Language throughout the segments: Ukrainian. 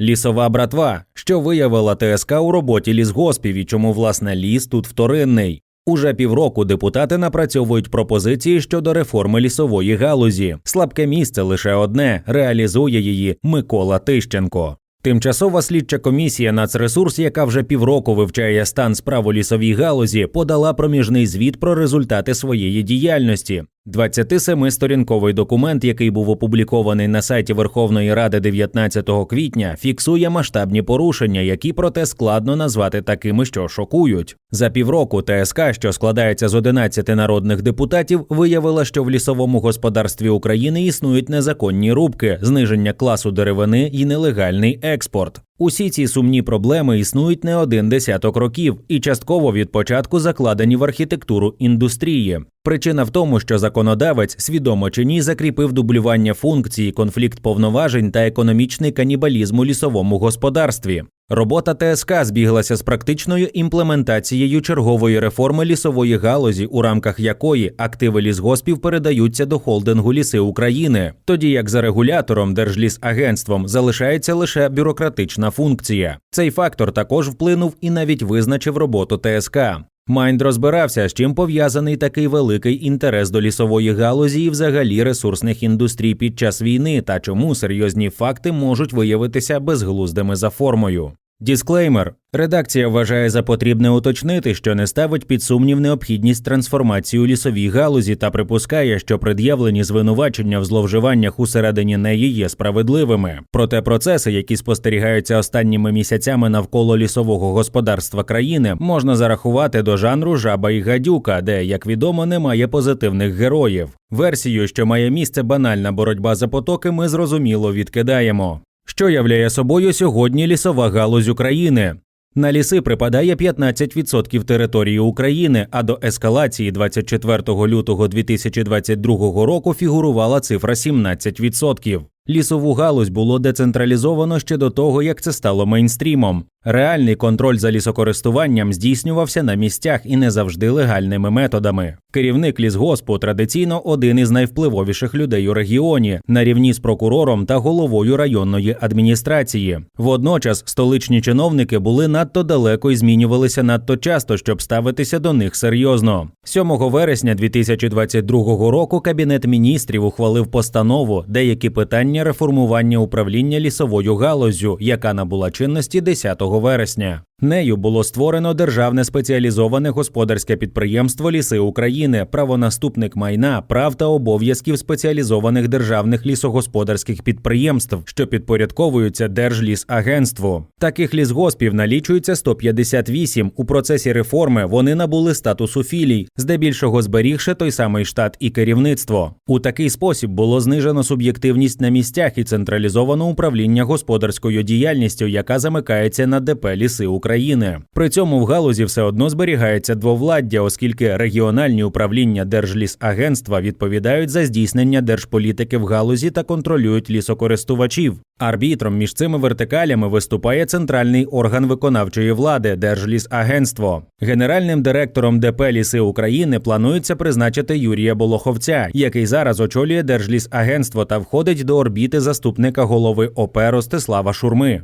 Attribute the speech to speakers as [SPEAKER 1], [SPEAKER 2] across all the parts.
[SPEAKER 1] Лісова братва, що виявила ТСК у роботі лісгоспів і чому власне ліс тут вторинний. Уже півроку депутати напрацьовують пропозиції щодо реформи лісової галузі. Слабке місце лише одне реалізує її Микола Тищенко. Тимчасова слідча комісія Нацресурс, яка вже півроку вивчає стан справ у лісовій галузі, подала проміжний звіт про результати своєї діяльності. 27-сторінковий документ, який був опублікований на сайті Верховної Ради 19 квітня, фіксує масштабні порушення, які проте складно назвати такими, що шокують. За півроку ТСК, що складається з 11 народних депутатів, виявила, що в лісовому господарстві України існують незаконні рубки, зниження класу деревини і нелегальний експорт. Усі ці сумні проблеми існують не один десяток років і частково від початку закладені в архітектуру індустрії. Причина в тому, що законодавець, свідомо чи ні, закріпив дублювання функцій, конфлікт повноважень та економічний канібалізм у лісовому господарстві. Робота ТСК збіглася з практичною імплементацією чергової реформи лісової галузі, у рамках якої активи лісгоспів передаються до холдингу Ліси України, тоді як за регулятором Держлісагентством залишається лише бюрократична функція. Цей фактор також вплинув і навіть визначив роботу ТСК. Майнд розбирався, з чим пов'язаний такий великий інтерес до лісової галузі і взагалі ресурсних індустрій під час війни, та чому серйозні факти можуть виявитися безглуздими за формою. Дисклеймер. Редакція вважає за потрібне уточнити, що не ставить під сумнів необхідність трансформації у лісовій галузі та припускає, що пред'явлені звинувачення в зловживаннях усередині неї є справедливими. Проте процеси, які спостерігаються останніми місяцями навколо лісового господарства країни, можна зарахувати до жанру жаба і гадюка, де, як відомо, немає позитивних героїв. Версію, що має місце банальна боротьба за потоки, ми зрозуміло відкидаємо. Що являє собою сьогодні лісова галузь України? На ліси припадає 15% території України, а до ескалації 24 лютого 2022 року фігурувала цифра 17%. Лісову галузь було децентралізовано ще до того, як це стало мейнстрімом. Реальний контроль за лісокористуванням здійснювався на місцях і не завжди легальними методами. Керівник лісгоспу традиційно один із найвпливовіших людей у регіоні, на рівні з прокурором та головою районної адміністрації. Водночас столичні чиновники були надто далеко і змінювалися надто часто, щоб ставитися до них серйозно. 7 вересня 2022 року Кабінет міністрів ухвалив постанову деякі питання реформування управління лісовою галуззю, яка набула чинності 10 вересня. Нею було створено державне спеціалізоване господарське підприємство Ліси України, правонаступник майна, прав та обов'язків спеціалізованих державних лісогосподарських підприємств, що підпорядковуються Держлісагентству. Таких лісгоспів налічується 158. У процесі реформи вони набули статусу філій, здебільшого зберігши той самий штат і керівництво. У такий спосіб було знижено суб'єктивність на місцях і централізовано управління господарською діяльністю, яка замикається на ДП Ліси України. При цьому в галузі все одно зберігається двовладдя, оскільки регіональні управління Держлісагентства відповідають за здійснення держполітики в галузі та контролюють лісокористувачів. Арбітром між цими вертикалями виступає центральний орган виконавчої влади Держлісагентство. Генеральним директором ДП Ліси України планується призначити Юрія Болоховця, який зараз очолює Держлісагентство та входить до орбіти заступника голови ОП Ростислава Шурми.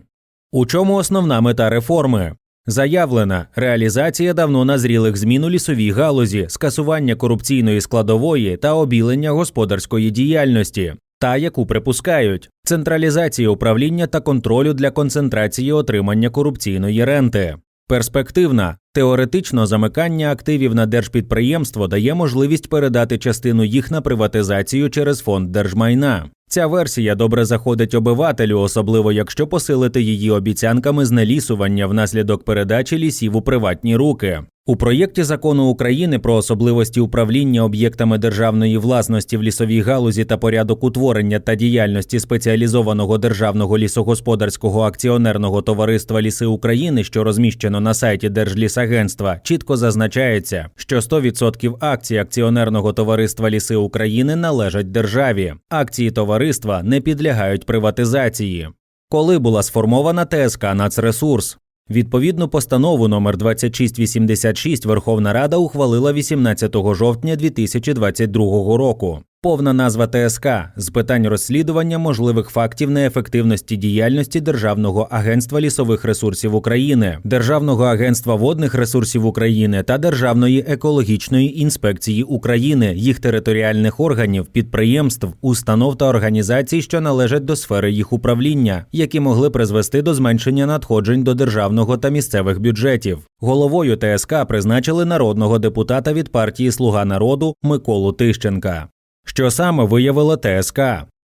[SPEAKER 1] У чому основна мета реформи? Заявлена реалізація давно назрілих змін у лісовій галузі, скасування корупційної складової та обілення господарської діяльності, та яку припускають централізація управління та контролю для концентрації отримання корупційної ренти. Перспективна теоретично замикання активів на держпідприємство дає можливість передати частину їх на приватизацію через фонд держмайна. Ця версія добре заходить обивателю, особливо якщо посилити її обіцянками знелісування внаслідок передачі лісів у приватні руки. У проєкті закону України про особливості управління об'єктами державної власності в лісовій галузі та порядок утворення та діяльності спеціалізованого державного лісогосподарського акціонерного товариства Ліси України, що розміщено на сайті Держлісагентства, чітко зазначається, що 100% акцій акціонерного товариства Ліси України належать державі. Акції товариства не підлягають приватизації. Коли була сформована ТСК «Нацресурс»? Відповідну постанову номер 2686 Верховна Рада ухвалила 18 жовтня 2022 року. Повна назва ТСК з питань розслідування можливих фактів неефективності діяльності Державного агентства лісових ресурсів України, Державного агентства водних ресурсів України та Державної екологічної інспекції України, їх територіальних органів, підприємств, установ та організацій, що належать до сфери їх управління, які могли призвести до зменшення надходжень до державного та місцевих бюджетів. Головою ТСК призначили народного депутата від партії Слуга народу Миколу Тищенка. Що саме виявила ТСК?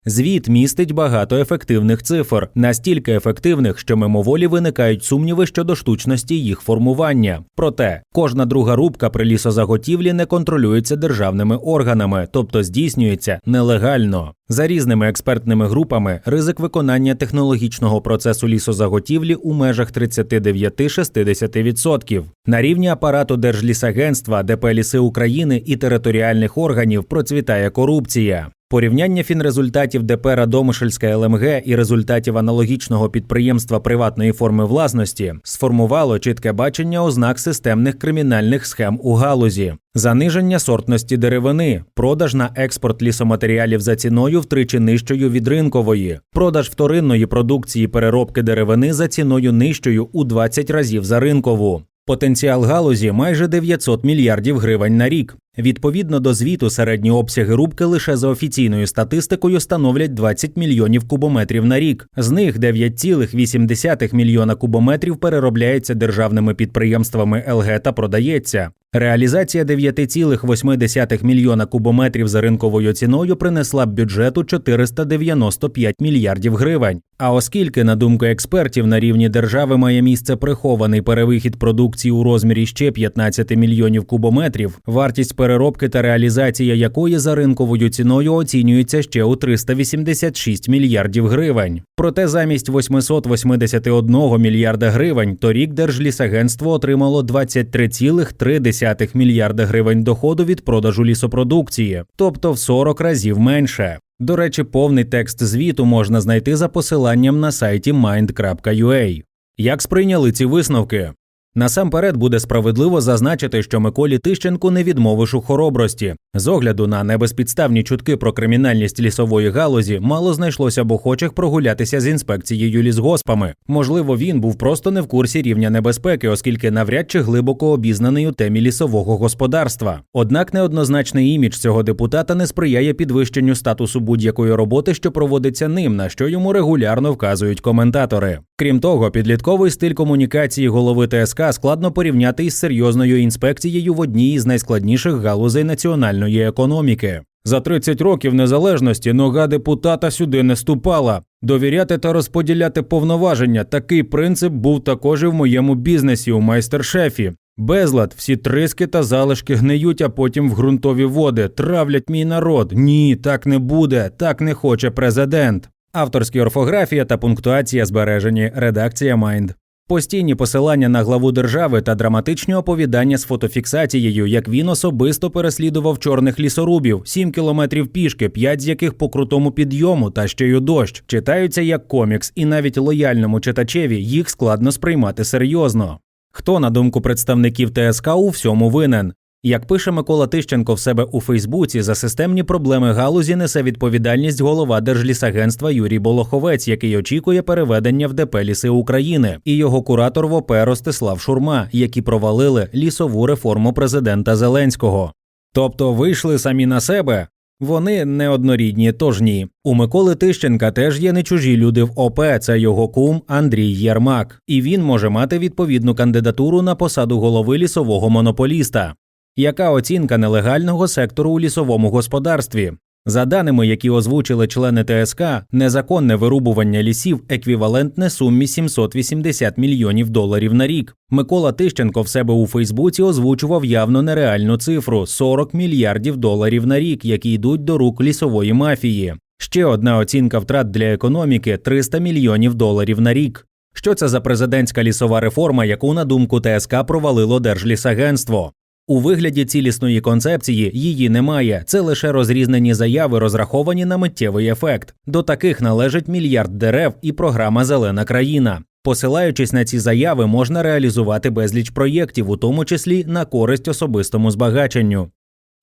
[SPEAKER 1] Звіт містить багато ефективних цифр, настільки ефективних, що мимоволі виникають сумніви щодо штучності їх формування. Проте кожна друга рубка при лісозаготівлі не контролюється державними органами, тобто здійснюється нелегально. За різними експертними групами ризик виконання технологічного процесу лісозаготівлі у межах 39-60%. На рівні апарату Держлісагентства, ДП «Ліси України і територіальних органів процвітає корупція. Порівняння фінрезультатів ДП Радомишльська ЛМГ і результатів аналогічного підприємства приватної форми власності сформувало чітке бачення ознак системних кримінальних схем у галузі. Заниження сортності деревини, продаж на експорт лісоматеріалів за ціною втричі нижчою від ринкової, продаж вторинної продукції переробки деревини за ціною нижчою у 20 разів за ринкову. Потенціал галузі майже 900 мільярдів гривень на рік. Відповідно до звіту, середні обсяги рубки лише за офіційною статистикою становлять 20 мільйонів кубометрів на рік. З них 9,8 мільйона кубометрів переробляється державними підприємствами ЛГ та продається. Реалізація 9,8 мільйона кубометрів за ринковою ціною принесла б бюджету 495 мільярдів гривень. А оскільки, на думку експертів, на рівні держави має місце прихований перевихід продукції у розмірі ще 15 мільйонів кубометрів, вартість переробки та реалізація якої за ринковою ціною оцінюється ще у 386 мільярдів гривень. Проте замість 881 мільярда гривень торік Держлісагентство отримало 23,3 мільярда гривень доходу від продажу лісопродукції, тобто в 40 разів менше. До речі, повний текст звіту можна знайти за посиланням на сайті mind.ua. Як сприйняли ці висновки? Насамперед буде справедливо зазначити, що Миколі Тищенку не відмовиш у хоробрості. З огляду на небезпідставні чутки про кримінальність лісової галузі мало знайшлося б охочих прогулятися з інспекцією лісгоспами. Можливо, він був просто не в курсі рівня небезпеки, оскільки навряд чи глибоко обізнаний у темі лісового господарства. Однак неоднозначний імідж цього депутата не сприяє підвищенню статусу будь-якої роботи, що проводиться ним, на що йому регулярно вказують коментатори. Крім того, підлітковий стиль комунікації голови ТСК складно порівняти із серйозною інспекцією в одній із найскладніших галузей національної економіки. За 30 років незалежності нога депутата сюди не ступала. Довіряти та розподіляти повноваження. Такий принцип був також і в моєму бізнесі у майстер-шефі. Безлад, всі триски та залишки гниють, а потім в ґрунтові води. Травлять мій народ. Ні, так не буде, так не хоче президент. Авторські орфографія та пунктуація збережені. Редакція Майнд. Постійні посилання на главу держави та драматичні оповідання з фотофіксацією, як він особисто переслідував чорних лісорубів, 7 кілометрів пішки, 5 з яких по крутому підйому та ще й у дощ, читаються як комікс, і навіть лояльному читачеві їх складно сприймати серйозно. Хто, на думку представників ТСК, у всьому винен? Як пише Микола Тищенко в себе у Фейсбуці, за системні проблеми галузі несе відповідальність голова Держлісагентства Юрій Болоховець, який очікує переведення в ДП «Ліси України, і його куратор в ОП Ростислав Шурма, які провалили лісову реформу президента Зеленського. Тобто вийшли самі на себе. Вони неоднорідні, тож ні. У Миколи Тищенка теж є не чужі люди в ОП. Це його кум Андрій Єрмак, і він може мати відповідну кандидатуру на посаду голови лісового монополіста. Яка оцінка нелегального сектору у лісовому господарстві? За даними, які озвучили члени ТСК, незаконне вирубування лісів еквівалентне сумі 780 мільйонів доларів на рік. Микола Тищенко в себе у Фейсбуці озвучував явно нереальну цифру 40 мільярдів доларів на рік, які йдуть до рук лісової мафії. Ще одна оцінка втрат для економіки 300 мільйонів доларів на рік. Що це за президентська лісова реформа, яку на думку ТСК провалило Держлісагентство? У вигляді цілісної концепції її немає. Це лише розрізнені заяви, розраховані на миттєвий ефект. До таких належить мільярд дерев і програма Зелена країна. Посилаючись на ці заяви, можна реалізувати безліч проєктів, у тому числі на користь особистому збагаченню.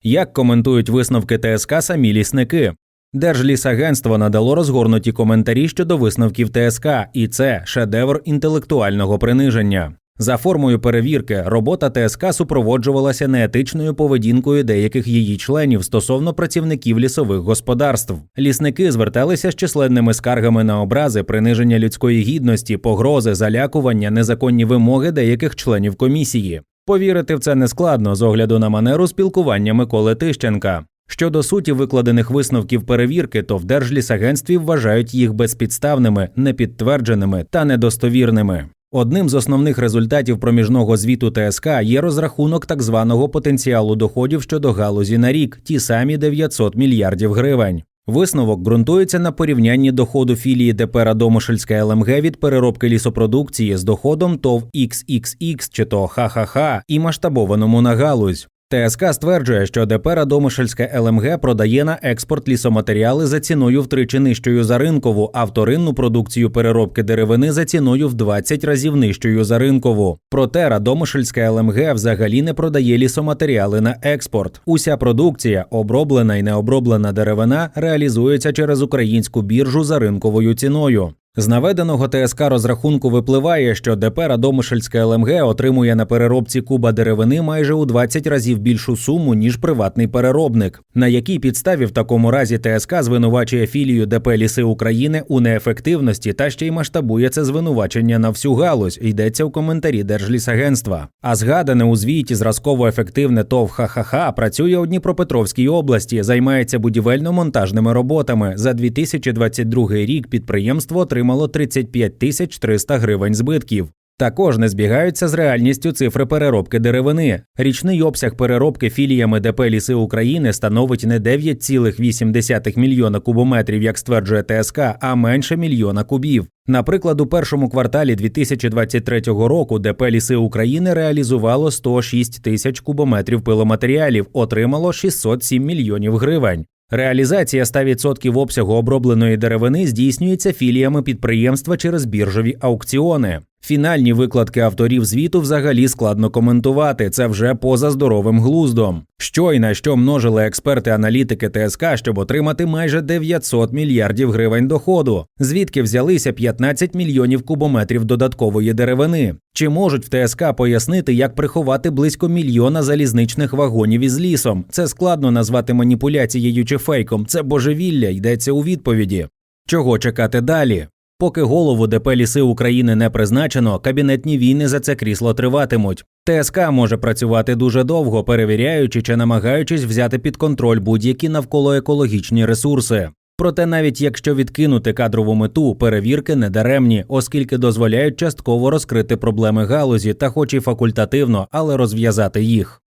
[SPEAKER 1] Як коментують висновки ТСК самі лісники? Держлісагентство надало розгорнуті коментарі щодо висновків ТСК, і це шедевр інтелектуального приниження. За формою перевірки, робота ТСК супроводжувалася неетичною поведінкою деяких її членів стосовно працівників лісових господарств. Лісники зверталися з численними скаргами на образи, приниження людської гідності, погрози, залякування, незаконні вимоги деяких членів комісії. Повірити в це нескладно з огляду на манеру спілкування Миколи Тищенка. Щодо суті викладених висновків перевірки, то в Держлісагентстві вважають їх безпідставними, непідтвердженими та недостовірними. Одним з основних результатів проміжного звіту ТСК є розрахунок так званого потенціалу доходів щодо галузі на рік, ті самі 900 мільярдів гривень. Висновок ґрунтується на порівнянні доходу філії ДП Радомишльська ЛМГ від переробки лісопродукції з доходом ТОВ XXX чи то ХХХ і масштабованому на галузь. ТСК стверджує, що ДП Радомишльська ЛМГ продає на експорт лісоматеріали за ціною втричі нижчою за ринкову, а вторинну продукцію переробки деревини за ціною в 20 разів нижчою за ринкову. Проте Радомишльська ЛМГ взагалі не продає лісоматеріали на експорт. Уся продукція, оброблена і необроблена деревина, реалізується через українську біржу за ринковою ціною. З наведеного ТСК розрахунку випливає, що ДП Радомишльська ЛМГ отримує на переробці куба деревини майже у 20 разів більшу суму, ніж приватний переробник. На якій підставі в такому разі ТСК звинувачує філію ДП Ліси України у неефективності та ще й масштабує це звинувачення на всю галузь, йдеться у коментарі Держлісагентства. А згадане у звіті зразково ефективне ТОВ ХХХ працює у Дніпропетровській області, займається будівельно-монтажними роботами. За 2022 рік підприємство отримало 35 тисяч 300 гривень збитків. Також не збігаються з реальністю цифри переробки деревини. Річний обсяг переробки філіями ДП Ліси України становить не 9,8 мільйона кубометрів, як стверджує ТСК, а менше мільйона кубів. Наприклад, у першому кварталі 2023 року ДП Ліси України реалізувало 106 тисяч кубометрів пиломатеріалів, отримало 607 мільйонів гривень. Реалізація 100% обсягу обробленої деревини здійснюється філіями підприємства через біржові аукціони. Фінальні викладки авторів звіту взагалі складно коментувати. Це вже поза здоровим глуздом. Що і на що множили експерти-аналітики ТСК, щоб отримати майже 900 мільярдів гривень доходу, звідки взялися 15 мільйонів кубометрів додаткової деревини. Чи можуть в ТСК пояснити, як приховати близько мільйона залізничних вагонів із лісом? Це складно назвати маніпуляцією чи фейком. Це божевілля йдеться у відповіді. Чого чекати далі? Поки голову ДП «Ліси України не призначено, кабінетні війни за це крісло триватимуть. ТСК може працювати дуже довго, перевіряючи чи намагаючись взяти під контроль будь-які навколо екологічні ресурси. Проте, навіть якщо відкинути кадрову мету, перевірки не даремні, оскільки дозволяють частково розкрити проблеми галузі та, хоч і факультативно, але розв'язати їх.